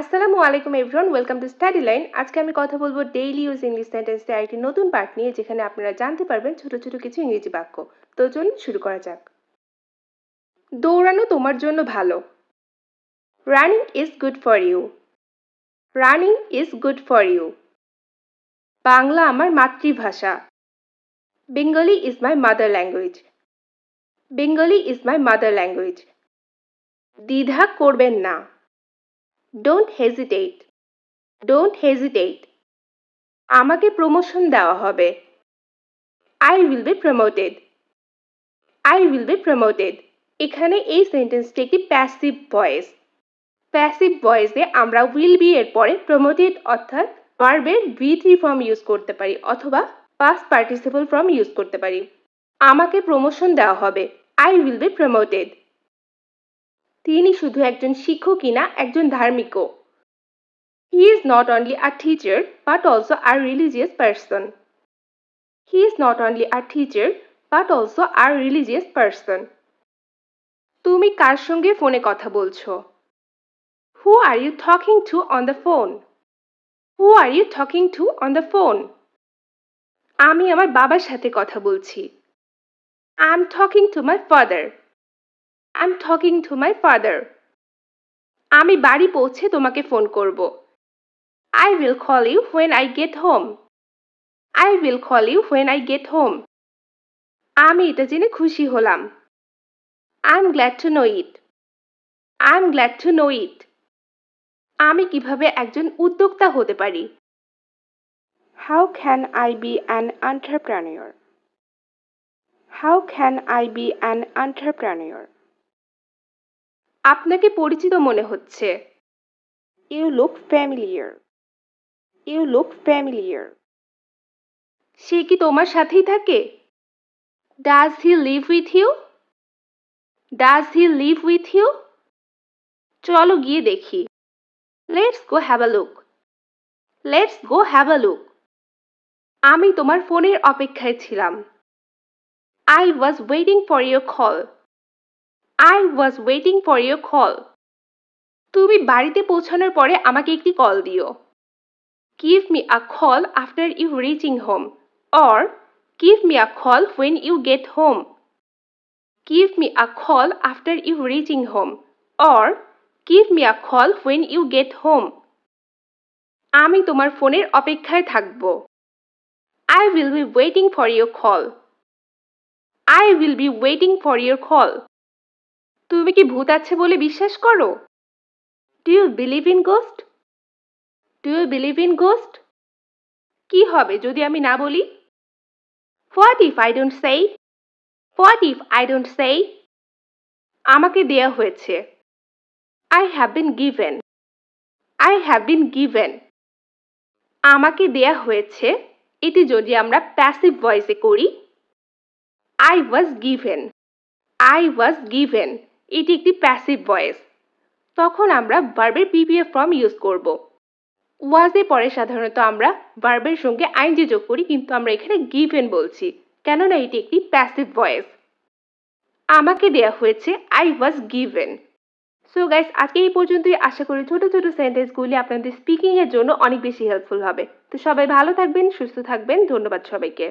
আসসালামু আলাইকুম everyone welcome to study line আজকে আমি কথা বলব ডেইলি ইউজ ইংলিশ সেন্টেন্সের আরেকটি নতুন পার্ট নিয়ে, যেখানে আপনারা জানতে পারবেন ছোট ছোট কিছু ইংরেজি বাক্য। তো চলুন শুরু করা যাক। দৌড়ানো তোমার জন্য ভালো। Running is good for you running is good for you Bangla আমার মাতৃভাষা। Bengali is my mother language Bengali is my mother language দ্বিধা করবেন না। ডোন্ট হেজিটেট ডোন্ট হেজিটেট আমাকে প্রমোশন দেওয়া হবে। I will be promoted I will be promoted এখানে এই সেন্টেন্সটি একটি প্যাসিভ ভয়েস প্যাসিভ ভয়েসে আমরা উইল বি এর পরে প্রমোটেড অর্থাৎ ভার্বের ভি থ্রি ফর্ম ইউজ করতে পারি অথবা পাস্ট পার্টিসিপল ফর্ম ইউজ করতে পারি। আমাকে প্রমোশন দেওয়া হবে। আই উইল বি প্রমোটেড তিনি শুধু একজন শিক্ষকই না, একজন ধার্মিকও। He is not only a teacher but also are religious person he is not only a teacher but also are religious person তুমি কার সঙ্গে ফোনে কথা বলছো? Who are you talking to on the phone who are you talking to on the phone আমি আমার বাবার সাথে কথা বলছি। I am talking to my father I am talking to my father আমি বাড়ি পৌঁছে তোমাকে ফোন করব। I will call you when I get home I will call you when I get home আমি এটা জেনে খুশি হলাম। I am glad to know it I am glad to know it আমি কীভাবে একজন উদ্যোক্তা হতে পারি? How can I be an entrepreneur how can I be an entrepreneur আপনাকে পরিচিত মনে হচ্ছে। You look familiar you look familiar সে কি তোমার সাথেই থাকে? Does he live with you does he live with you চলো গিয়ে দেখি। Let's go have a look let's go have a look আমি তোমার ফোনের অপেক্ষায় ছিলাম। I was waiting for your call I was waiting for your call তুমি বাড়িতে পৌঁছানোর পরে আমাকে একটি কল দিও। Give me a call after you reaching home or give me a call when you get home give me a call after you reaching home or give me a call when you get home আমি তোমার ফোনের অপেক্ষায় থাকব। I will be waiting for your call I will be waiting for your call তুমি কি ভূত আছে বলে বিশ্বাস করো? Do you believe in ghost do you believe in ghost কি হবে যদি আমি না বলি? What if I don't say what if I don't say আমাকে দেয়া হয়েছে। I have been given I have been given আমাকে দেয়া হয়েছে। এটি যদি আমরা প্যাসিভ ভয়েসে করি I was given I was given এটি একটি প্যাসিভ ভয়েস তখন আমরা ভার্বের পিপিএফ ফর্ম ইউজ করব। ওয়াজে পরে সাধারণত আমরা ভার্বের সঙ্গে আইনজি যোগ করি, কিন্তু আমরা এখানে গিভেন বলছি, কেননা এটি একটি প্যাসিভ ভয়েস আমাকে দেয়া হয়েছে I was given so guys আজকে এই পর্যন্তই। আশা করি ছোট ছোট সেন্টেন্সগুলি আপনাদের স্পিকিংয়ের জন্য অনেক বেশি হেল্পফুল হবে। তো সবাই ভালো থাকবেন, সুস্থ থাকবেন। ধন্যবাদ সবাইকে।